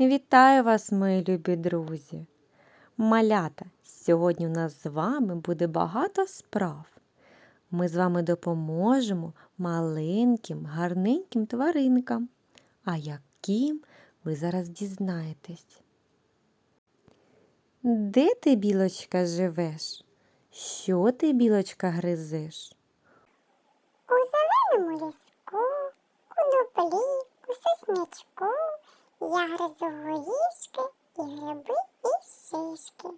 Вітаю вас, мої любі друзі! Малята! Сьогодні у нас з вами буде багато справ. Ми з вами допоможемо маленьким, гарненьким тваринкам. А яким ви зараз дізнаєтесь? Де ти, білочка, живеш? Що ти, білочка, гризеш? У зеленому ліску, у дуплі, у соснячку я гризу горішки і гриби і шишки.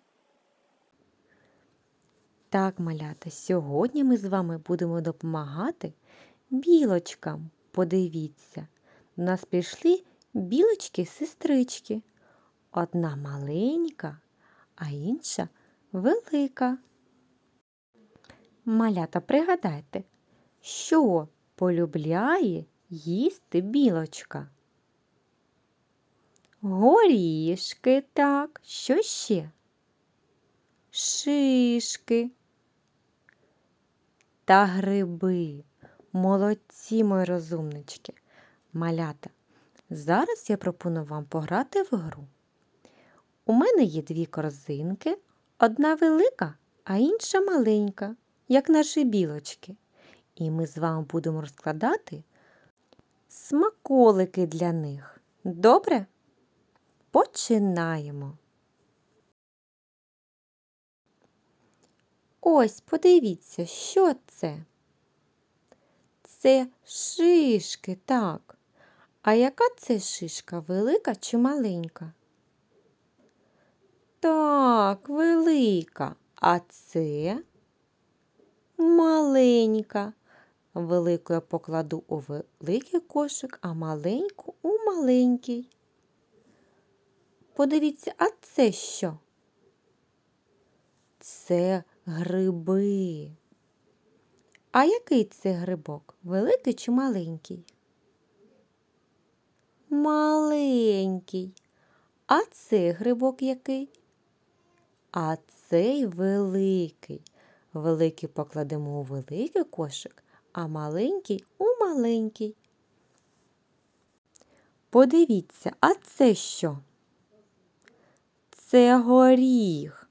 Так, малята, сьогодні ми з вами будемо допомагати білочкам. Подивіться, до нас прийшли білочки-сестрички. Одна маленька, а інша велика. Малята, пригадайте, що полюбляє їсти білочка? Горішки, так, що ще? Шишки та гриби. Молодці, мої розумнички. Малята, зараз я пропоную вам пограти в гру. У мене є дві корзинки, одна велика, а інша маленька, як наші білочки. І ми з вами будемо розкладати смаколики для них. Добре? Починаємо. Ось, подивіться, що це? Це шишки, так. А яка це шишка, велика чи маленька? Так, велика. А це маленька. Велику я покладу у великий кошик, а маленьку у маленький. Подивіться, а це що? Це гриби. А який це грибок? Великий чи маленький? Маленький. А це грибок який? А цей великий. Великий покладемо у великий кошик, а маленький у маленький. Подивіться, а це що? Це горіх.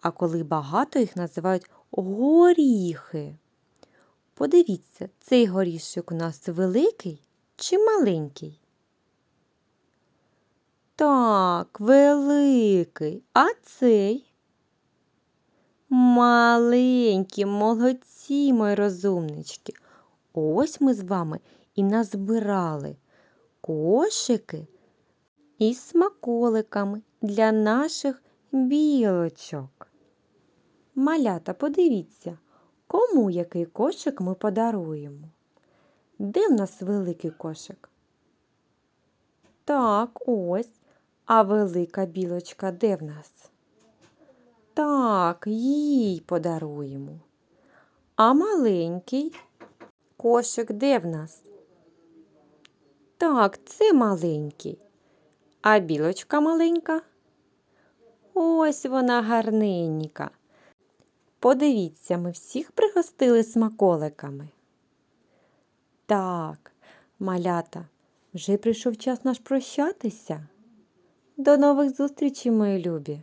А коли багато їх називають горіхи. Подивіться, цей горішок у нас великий чи маленький? Так, великий. А цей? Маленькі, молодці, мої розумнички. Ось ми з вами і назбирали кошики із смаколиками для наших білочок. Малята, подивіться, кому який кошик ми подаруємо. Де в нас великий кошик? Так, ось. А велика білочка де в нас? Так, їй подаруємо. А маленький кошик де в нас? Так, це маленький. А білочка маленька? Ось вона гарненька. Подивіться, ми всіх пригостили смаколиками. Так, малята, вже прийшов час наш прощатися. До нових зустрічей, мої любі!